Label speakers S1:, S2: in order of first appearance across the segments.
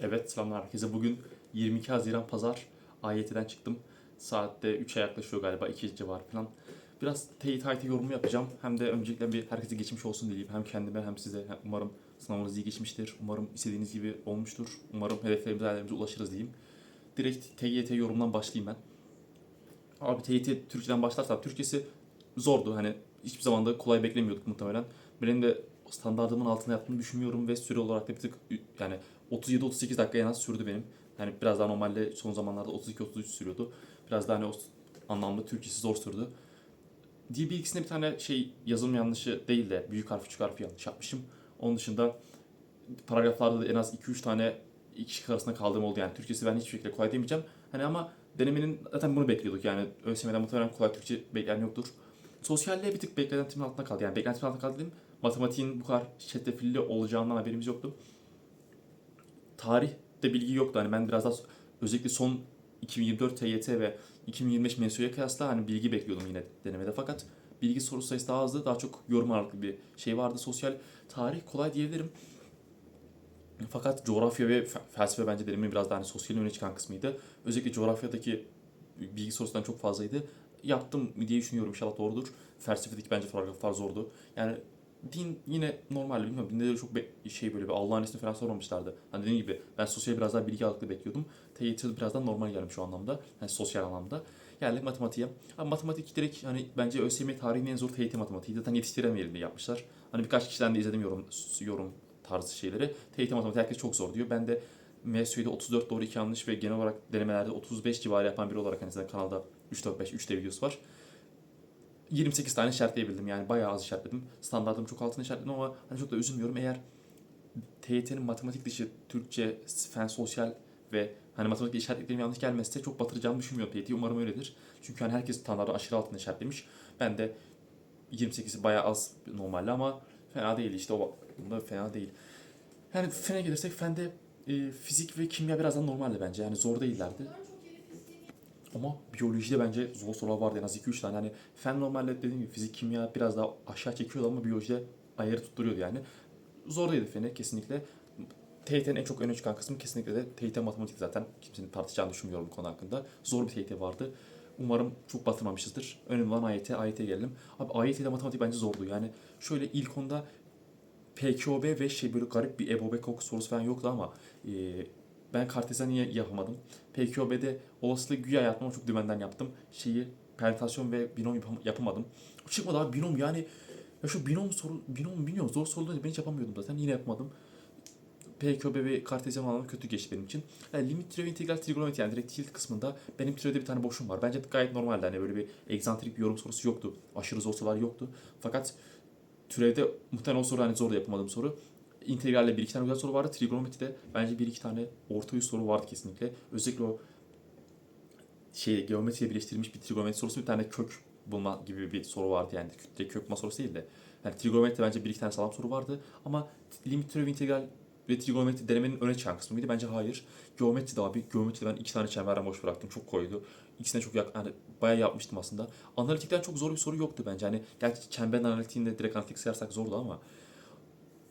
S1: Evet selamlar herkese. Bugün 22 Haziran Pazar AYT'den çıktım. Saatte 3'e yaklaşıyor galiba 2 civar falan. Biraz teyit hayti yorumu yapacağım. Hem de öncelikle bir herkese geçmiş olsun dileyim. Hem kendime hem size. Umarım sınavınız iyi geçmiştir. Umarım istediğiniz gibi olmuştur. Umarım hedeflerimize, hayallerimize ulaşırız diyeyim. Direkt TYT yorumundan başlayayım ben. Abi TYT Türkçeden başlarsam Türkçesi zordu. Hani hiçbir zaman da kolay beklemiyorduk muhtemelen. Benim de standartımın altında yaptığını düşünmüyorum ve süre olarak da bir tık yani 37-38 dakika en az sürdü benim. Yani biraz daha normalde son zamanlarda 32-33 sürüyordu. Biraz daha hani o anlamda Türkçesi zor sürdü. Dil bilgisinde bir tane şey yazılım yanlışı değil de büyük harf küçük harfi yanlış yapmışım. Onun dışında paragraflarda da en az 2-3 tane iki şık arasında kaldığım oldu. Yani Türkçesi ben hiçbir şekilde kolay demeyeceğim. Hani ama denemenin zaten bunu bekliyorduk yani ÖSYM'den muhtemelen kolay Türkçe bekleyen yoktur. Sosyalliğe bir tık beklentimin altında kaldı. Yani beklentimin altında kaldı dedim. Matematiğin bu kadar çetrefilli olacağından haberimiz yoktu. Tarihte bilgi yoktu. Hani ben biraz daha özellikle son 2024 TYT ve 2025 mensuya kıyasla hani bilgi bekliyordum yine denemede. Fakat bilgi soru sayısı daha azdı. Daha çok yorum ağırlıklı bir şey vardı. Sosyal tarih kolay diyebilirim. Fakat coğrafya ve fe- felsefe bence denemenin biraz daha hani sosyalin öne çıkan kısmıydı. Özellikle coğrafyadaki bilgi sorusundan çok fazlaydı. Yaptım diye düşünüyorum inşallah doğrudur. Felsefedeki bence paragraflar zordu. Yani din yine normal bilmiyorum. Dinde de çok be- şey böyle bir Allah'ın ismini falan sormamışlardı. Hani dediğim gibi ben sosyal biraz daha bilgi ağırlıklı bekliyordum. TYT biraz daha normal gelmiş şu anlamda. Yani sosyal anlamda. Geldik matematiğe. Ama matematik direkt hani bence ÖSYM tarihinin en zor TYT matematiği. Zaten yetiştiremeyelim diye yapmışlar. Hani birkaç kişiden de izledim yorum, yorum tarzı şeyleri. TYT matematik herkes çok zor diyor. Ben de MSÜ'de 34 doğru 2 yanlış ve genel olarak denemelerde 35 civarı yapan biri olarak hani zaten kanalda 3 4 5 3 de videosu var. 28 tane işaretleyebildim yani bayağı az işaretledim. Standartım çok altına işaretledim ama hani çok da üzülmüyorum. Eğer TYT'nin matematik dışı Türkçe, fen sosyal ve hani matematik işaretliklerim yanlış gelmezse çok batıracağımı düşünmüyorum TYT'yi. Umarım öyledir. Çünkü hani herkes standartı aşırı altında işaretlemiş. Ben de 28'i bayağı az normalde ama fena değil işte o bunda fena değil. Yani fene gelirsek fende e, fizik ve kimya birazdan normaldi bence. Yani zor değillerdi. Ama biyolojide bence zor sorular vardı en az 2-3 tane. Hani fen normalde dediğim gibi fizik, kimya biraz daha aşağı çekiyordu ama biyolojide ayarı tutturuyordu yani. Zor değildi fene kesinlikle. TYT'nin en çok öne çıkan kısmı kesinlikle de TYT matematik zaten. Kimsenin tartışacağını düşünmüyorum bu konu hakkında. Zor bir TYT vardı. Umarım çok batırmamışızdır. Önemli olan AYT, AYT'ye gelelim. Abi AYT'de matematik bence zordu. Yani şöyle ilk onda PKOB ve şey böyle garip bir EBOB koku sorusu falan yoktu ama e, ben kartezyen niye yapamadım? PKOB'de olasılığı güya yaptım çok dümenden yaptım. Şeyi permütasyon ve binom yapam- yapamadım. Çıkmadı abi binom yani ya şu binom soru binom bilmiyorum zor soruları ben hiç yapamıyordum zaten yine yapamadım. PKOB ve kartezyen anlamda kötü geçti benim için. Yani limit türevi integral trigonometri yani direkt tilt kısmında benim türevde bir tane boşluğum var. Bence gayet normaldi hani böyle bir egzantrik bir yorum sorusu yoktu. Aşırı zor sorular yoktu. Fakat türevde muhtemelen o soru hani zor da yapamadığım soru. İntegralle bir iki tane güzel soru vardı. Trigonometride bence bir iki tane orta üst soru vardı kesinlikle. Özellikle o şey geometriye birleştirilmiş bir trigonometri sorusu bir tane kök bulma gibi bir soru vardı yani. Direkt kök bulma sorusu değil de. Yani trigonometride bence bir iki tane sağlam soru vardı. Ama limit türevi integral ve trigonometri denemenin öne çıkan kısmı mıydı? Bence hayır. Geometri de abi. Geometride ben iki tane çemberden boş bıraktım. Çok koydu. İkisine çok yak, yani bayağı yapmıştım aslında. Analitikten çok zor bir soru yoktu bence. Hani gerçi çemberin analitiğinde direkt analitik sayarsak zordu ama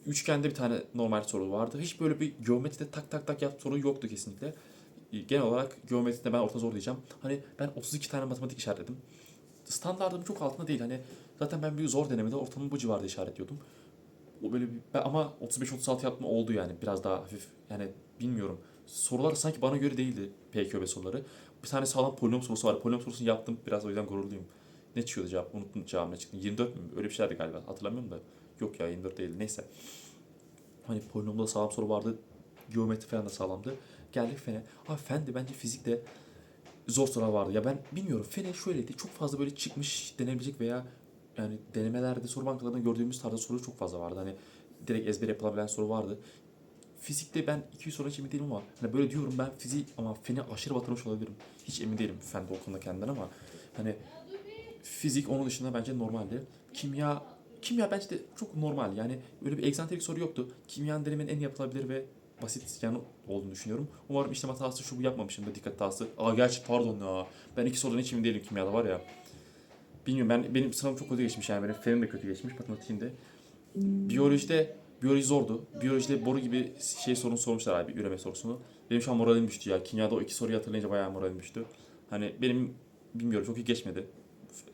S1: üçgende bir tane normal soru vardı. Hiç böyle bir geometride tak tak tak yap soru yoktu kesinlikle. Ee, Genel olarak geometride ben orta zor diyeceğim. Hani ben 32 tane matematik işaretledim. Standartım çok altında değil. Hani zaten ben bir zor denemede ortamı bu civarda işaretliyordum. O böyle bir, ben ama 35-36 yapma oldu yani biraz daha hafif. Yani bilmiyorum. Sorular sanki bana göre değildi PKB soruları. Bir tane sağlam polinom sorusu var. Polinom sorusunu yaptım. Biraz o yüzden gururluyum. Ne çıkıyordu cevap? Unuttum cevabı ne çıktı. 24 mü? Öyle bir şeylerdi galiba. Hatırlamıyorum da. Yok ya 24 değildi. Neyse. Hani polinomda sağlam soru vardı. Geometri falan da sağlamdı. Geldik fene. Abi fen de bence fizikte zor sorular vardı. Ya ben bilmiyorum. Fene şöyleydi. Çok fazla böyle çıkmış denebilecek veya yani denemelerde soru bankalarında gördüğümüz tarzda soru çok fazla vardı. Hani direkt ezber yapılabilen soru vardı. Fizikte ben 200 soru hiç emin değilim ama hani böyle diyorum ben fizik ama feni aşırı batırmış olabilirim. Hiç emin değilim fende o konuda kendimden ama hani fizik onun dışında bence normaldi. Kimya kimya bence de çok normal. Yani öyle bir egzantrik soru yoktu. Kimyanın denemenin en yapılabilir ve basit yanı olduğunu düşünüyorum. Umarım işlem hatası şu bu yapmamışım da dikkat hatası. Aa gerçi pardon ya. Ben iki sorudan hiç emin değilim kimyada var ya. Bilmiyorum ben benim sınavım çok kötü geçmiş yani benim fenim de kötü geçmiş matematiğinde. Biyolojide Biyoloji zordu. Biyolojide boru gibi şey sorun sormuşlar abi üreme sorusunu. Benim şu an moralim düştü ya. Kimyada o iki soruyu hatırlayınca bayağı moralim düştü. Hani benim bilmiyorum çok iyi geçmedi.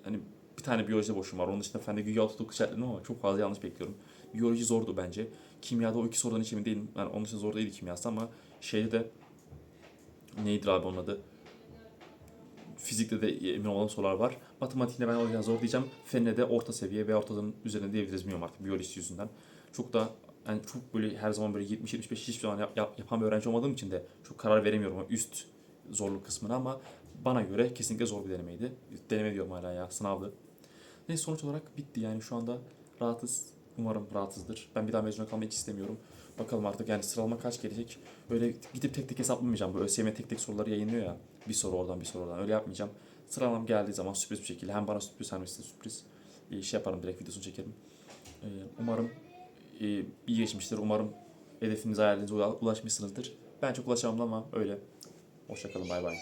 S1: Hani bir tane biyoloji boşum var. Onun dışında fende güya tutup işaretledim ama çok fazla yanlış bekliyorum. Biyoloji zordu bence. Kimyada o iki sorudan hiç emin değilim. Yani onun için zor değildi kimyası ama şeyde de neydir abi onun adı? Fizikte de emin olan sorular var. Matematikte ben o yüzden zor diyeceğim. Fenle de orta seviye veya ortadan üzerinde diyebiliriz bilmiyorum artık biyoloji yüzünden. Çok da yani çok böyle her zaman böyle 70-75 hiçbir zaman yap- yap- yapan bir öğrenci olmadığım için de çok karar veremiyorum üst zorluk kısmına ama bana göre kesinlikle zor bir denemeydi. Deneme diyorum hala ya sınavdı. Neyse sonuç olarak bitti yani şu anda rahatız. Umarım rahatsızdır. Ben bir daha mezuna kalmayı hiç istemiyorum. Bakalım artık yani sıralama kaç gelecek. Öyle gidip tek tek hesaplamayacağım. Bu ÖSYM tek tek soruları yayınlıyor ya. Bir soru oradan bir soru oradan. Öyle yapmayacağım. Sıralamam geldiği zaman sürpriz bir şekilde hem bana sürpriz hem size sürpriz e, şey yaparım direkt videosunu çekerim. E, Umarım e, iyi geçmiştir. Umarım hedefinize hayalinize ula- ulaşmışsınızdır. Ben çok ulaşamadım ama öyle. Hoşçakalın bay bay.